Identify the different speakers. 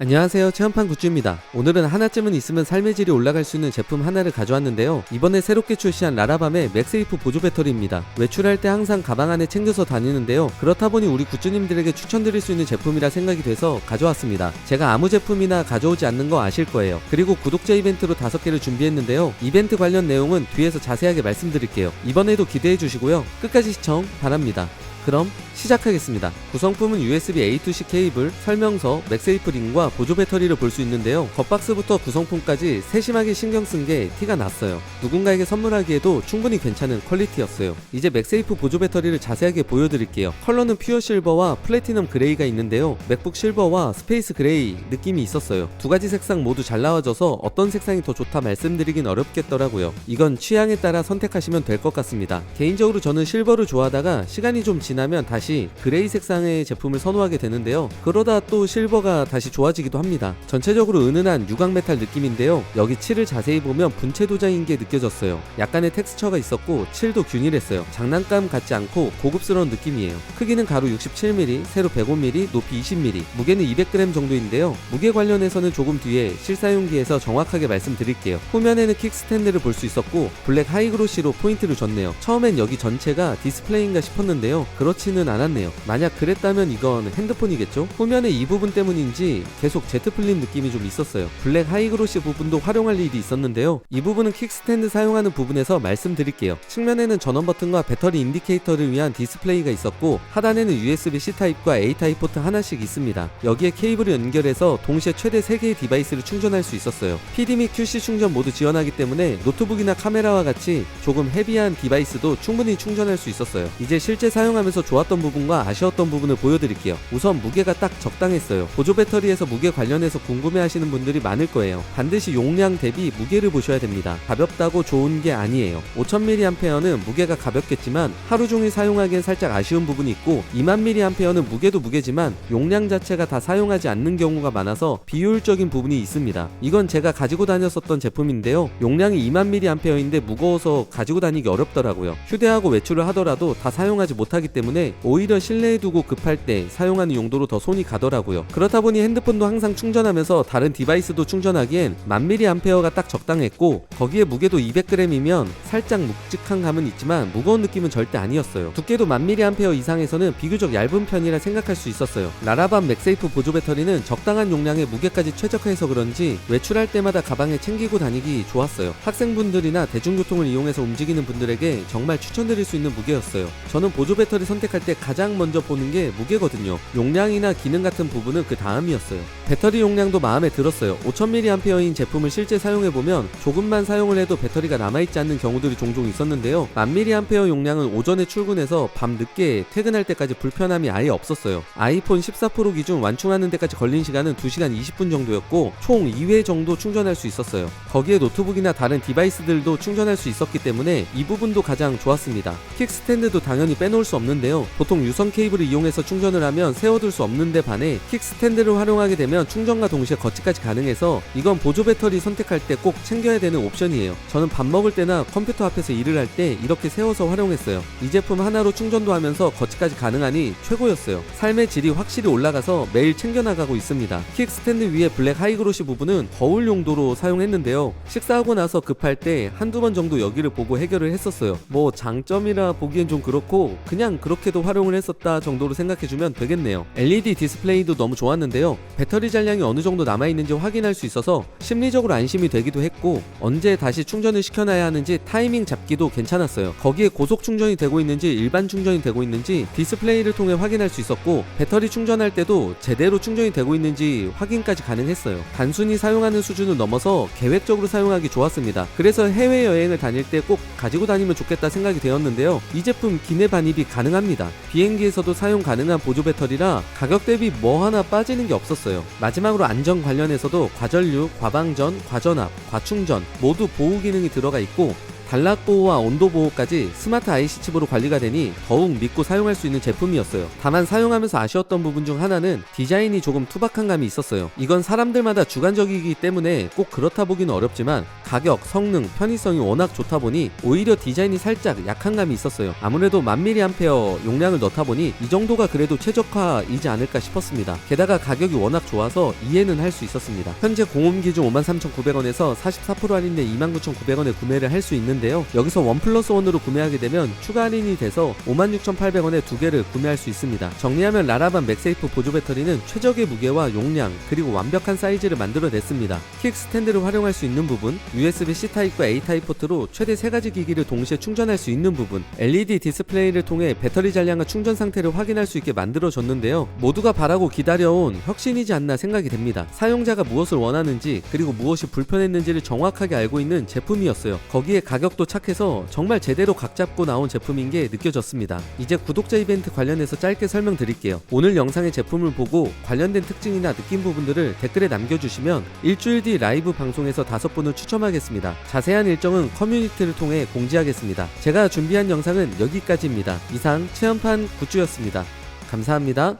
Speaker 1: 안녕하세요. 체험판 굿즈입니다. 오늘은 하나쯤은 있으면 삶의 질이 올라갈 수 있는 제품 하나를 가져왔는데요. 이번에 새롭게 출시한 라라밤의 맥세이프 보조 배터리입니다. 외출할 때 항상 가방 안에 챙겨서 다니는데요. 그렇다 보니 우리 굿즈님들에게 추천드릴 수 있는 제품이라 생각이 돼서 가져왔습니다. 제가 아무 제품이나 가져오지 않는 거 아실 거예요. 그리고 구독자 이벤트로 다섯 개를 준비했는데요. 이벤트 관련 내용은 뒤에서 자세하게 말씀드릴게요. 이번에도 기대해 주시고요. 끝까지 시청 바랍니다 그럼 시작하겠습니다. 구성품은 USB A2C 케이블, 설명서, 맥세이프 링과 보조 배터리를 볼 수 있는데요. 겉박스부터 구성품까지 세심하게 신경 쓴 게 티가 났어요. 누군가에게 선물하기에도 충분히 괜찮은 퀄리티였어요. 이제 맥세이프 보조 배터리를 자세하게 보여드릴게요. 컬러는 퓨어 실버와 플래티넘 그레이가 있는데요. 맥북 실버와 스페이스 그레이 느낌이 있었어요. 두 가지 색상 모두 잘 나와져서 어떤 색상이 더 좋다 말씀드리긴 어렵겠더라고요. 이건 취향에 따라 선택하시면 될 것 같습니다. 개인적으로 저는 실버를 좋아하다가 시간이 좀 지나 면 다시 그레이 색상의 제품을 선호하게 되는데요. 그러다 또 실버가 다시 좋아지기도 합니다. 전체적으로 은은한 유광 메탈 느낌인데요. 여기 칠을 자세히 보면 분체 도자인 게 느껴졌어요. 약간의 텍스처가 있었고 칠도 균일했어요. 장난감 같지 않고 고급스러운 느낌이에요. 크기는 가로 67mm, 세로 105mm, 높이 20mm, 무게는 200g 정도인데요. 무게 관련해서는 조금 뒤에 실사용기에서 정확하게 말씀드릴게요. 후면에는 킥스탠드를 볼 수 있었고 블랙 하이그로시로 포인트를 줬네요. 처음엔 여기 전체가 디스플레이인가 싶었는데요. 그렇지는 않았네요. 만약 그랬다면 이건 핸드폰이겠죠? 후면의 이 부분 때문인지 계속 제트 플립 느낌이 좀 있었어요. 블랙 하이그로시 부분도 활용할 일이 있었는데요. 이 부분은 킥스탠드 사용하는 부분에서 말씀드릴게요. 측면에는 전원 버튼과 배터리 인디케이터를 위한 디스플레이가 있었고 하단에는 USB-C 타입과 A 타입 포트 하나씩 있습니다. 여기에 케이블을 연결해서 동시에 최대 3개의 디바이스를 충전할 수 있었어요. PD 및 QC 충전 모두 지원하기 때문에 노트북이나 카메라와 같이 조금 헤비한 디바이스도 충분히 충전할 수 있었어요. 이제 실제 사용하면 서 좋았던 부분과 아쉬웠던 부분을 보여드릴게요. 우선 무게가 딱 적당했어요. 보조 배터리에서 무게 관련해서 궁금해하시는 분들이 많을 거예요. 반드시 용량 대비 무게를 보셔야 됩니다. 가볍다고 좋은 게 아니에요. 5000mAh는 무게가 가볍겠지만 하루 종일 사용하기엔 살짝 아쉬운 부분이 있고 20000mAh는 무게도 무게지만 용량 자체가 다 사용하지 않는 경우가 많아서 비효율적인 부분이 있습니다. 이건 제가 가지고 다녔었던 제품인데요. 용량이 20000mAh인데 무거워서 가지고 다니기 어렵더라고요. 휴대하고 외출을 하더라도 다 사용하지 못하기 때문에 오히려 실내에 두고 급할 때 사용하는 용도로 더 손이 가더라고요. 그렇다 보니 핸드폰도 항상 충전하면서 다른 디바이스도 충전하기엔 1000mAh가 딱 적당했고 거기에 무게도 200g이면 살짝 묵직한 감은 있지만 무거운 느낌은 절대 아니었어요. 두께도 1000mAh 이상에서는 비교적 얇은 편이라 생각할 수 있었어요. 라라밤 맥세이프 보조 배터리는 적당한 용량의 무게까지 최적화해서 그런지 외출할 때마다 가방에 챙기고 다니기 좋았어요. 학생분들이나 대중교통을 이용해서 움직이는 분들에게 정말 추천드릴 수 있는 무게였어요. 저는 보조 배터리 선택할 때 가장 먼저 보는 게 무게거든요. 용량이나 기능 같은 부분은 그 다음이었어요. 배터리 용량도 마음에 들었어요. 5000mAh인 제품을 실제 사용해보면 조금만 사용을 해도 배터리가 남아있지 않는 경우들이 종종 있었는데요. 1000mAh 용량은 오전에 출근해서 밤 늦게 퇴근할 때까지 불편함이 아예 없었어요. 아이폰 14 프로 기준 완충하는 데까지 걸린 시간은 2시간 20분 정도였고 총 2회 정도 충전할 수 있었어요. 거기에 노트북이나 다른 디바이스들도 충전할 수 있었기 때문에 이 부분도 가장 좋았습니다. 킥스탠드도 당연히 빼놓을 수 없는데요. 보통 유선 케이블을 이용해서 충전을 하면 세워둘 수 없는데 반해 킥스탠드를 활용하게 되면 충전과 동시에 거치까지 가능해서 이건 보조 배터리 선택할 때 꼭 챙겨야 되는 옵션이에요. 저는 밥 먹을 때나 컴퓨터 앞에서 일을 할 때 이렇게 세워서 활용했어요. 이 제품 하나로 충전도 하면서 거치까지 가능하니 최고였어요. 삶의 질이 확실히 올라가서 매일 챙겨나가고 있습니다. 킥스탠드 위에 블랙 하이그로시 부분은 거울 용도로 사용했는데요. 식사하고 나서 급할 때 한두 번 정도 여기를 보고 해결을 했었어요. 뭐 장점이라 보기엔 좀 그렇고 그냥 그렇게도 활용을 했었다 정도로 생각해주면 되겠네요. LED 디스플레이도 너무 좋았는데요. 배터리 잔량이 어느 정도 남아있는지 확인할 수 있어서 심리적으로 안심이 되기도 했고 언제 다시 충전을 시켜놔야 하는지 타이밍 잡기도 괜찮았어요. 거기에 고속 충전이 되고 있는지 일반 충전이 되고 있는지 디스플레이를 통해 확인할 수 있었고 배터리 충전할 때도 제대로 충전이 되고 있는지 확인까지 가능했어요. 단순히 사용하는 수준을 넘어서 계획적으로 사용하기 좋았습니다. 그래서 해외 여행을 다닐 때 꼭 가지고 다니면 좋겠다 생각이 되었는데요. 이 제품 기내 반입이 가능합니다. 비행기에서도 사용 가능한 보조 배터리라 가격 대비 뭐 하나 빠지는 게 없었어요. 마지막으로 안전 관련해서도 과전류, 과방전, 과전압, 과충전 모두 보호 기능이 들어가 있고 단락 보호와 온도 보호까지 스마트 IC 칩으로 관리가 되니 더욱 믿고 사용할 수 있는 제품이었어요. 다만 사용하면서 아쉬웠던 부분 중 하나는 디자인이 조금 투박한 감이 있었어요. 이건 사람들마다 주관적이기 때문에 꼭 그렇다 보기는 어렵지만 가격, 성능, 편의성이 워낙 좋다 보니 오히려 디자인이 살짝 약한 감이 있었어요. 아무래도 만 mAh 용량을 넣다 보니 이 정도가 그래도 최적화이지 않을까 싶었습니다. 게다가 가격이 워낙 좋아서 이해는 할 수 있었습니다. 현재 공홈 기준 53,900원에서 44% 할인된 29,900원에 구매를 할 수 있는 데요. 여기서 원 플러스 원으로 구매하게 되면 추가 할인이 돼서 56,800원에 두 개를 구매할 수 있습니다. 정리하면 라라반 맥세이프 보조 배터리는 최적의 무게와 용량 그리고 완벽한 사이즈를 만들어냈습니다. 킥 스탠드를 활용할 수 있는 부분, USB-C 타입과 A 타입 포트로 최대 세 가지 기기를 동시에 충전할 수 있는 부분, LED 디스플레이를 통해 배터리 잔량과 충전 상태를 확인할 수 있게 만들어줬는데요. 모두가 바라고 기다려온 혁신이지 않나 생각이 됩니다. 사용자가 무엇을 원하는지 그리고 무엇이 불편했는지를 정확하게 알고 있는 제품이었어요. 거기에 가격도 착해서 정말 제대로 각 잡고 나온 제품인 게 느껴졌습니다. 이제 구독자 이벤트 관련해서 짧게 설명드릴게요. 오늘 영상의 제품을 보고 관련된 특징이나 느낀 부분들을 댓글에 남겨주시면 일주일 뒤 라이브 방송에서 다섯 분을 추첨하겠습니다. 자세한 일정은 커뮤니티를 통해 공지하겠습니다. 제가 준비한 영상은 여기까지입니다. 이상 체험판 굿즈였습니다. 감사합니다.